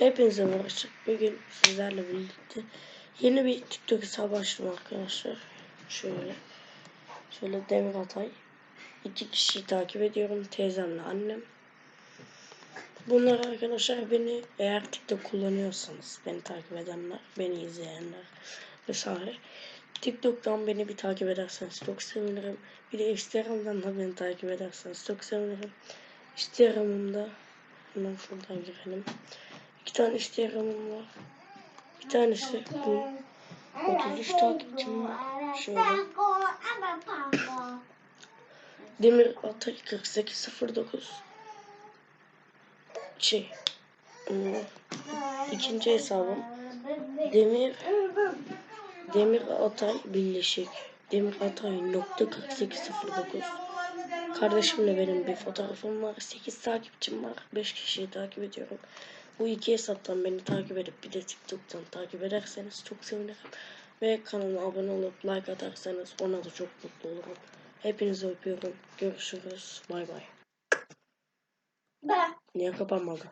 Hepinize merhaba. Bugün sizlerle birlikte yeni bir TikTok hesabı açtım arkadaşlar. Şöyle. Şöyle Demir Atay. İki kişiyi takip ediyorum. Teyzemle annem. Bunlar arkadaşlar beni eğer TikTok kullanıyorsanız beni takip edenler, beni izleyenler vesaire. TikTok'tan beni bir takip ederseniz çok sevinirim. Bir de Instagram'dan da beni takip ederseniz çok sevinirim. Instagram'ımda hemen şuradan girelim. İki tane Instagram'ım var. Bir tanesi bu. 33 takipçim var. Şöyle. Demir Atay 4809. Şey. hmm, ikinci hesabım. Demir Demir Atay Birleşik. Demir Atay nokta 4809. Kardeşimle benim bir fotoğrafım var. 8 takipçim var. 5 kişiyi takip ediyorum. Bu iki hesaptan beni takip edip bir de TikTok'tan takip ederseniz çok sevinirim. Ve kanalıma abone olup like atarsanız ona da çok mutlu olurum. Hepinizi öpüyorum. Görüşürüz. Bay bay. Niye kapanmadı?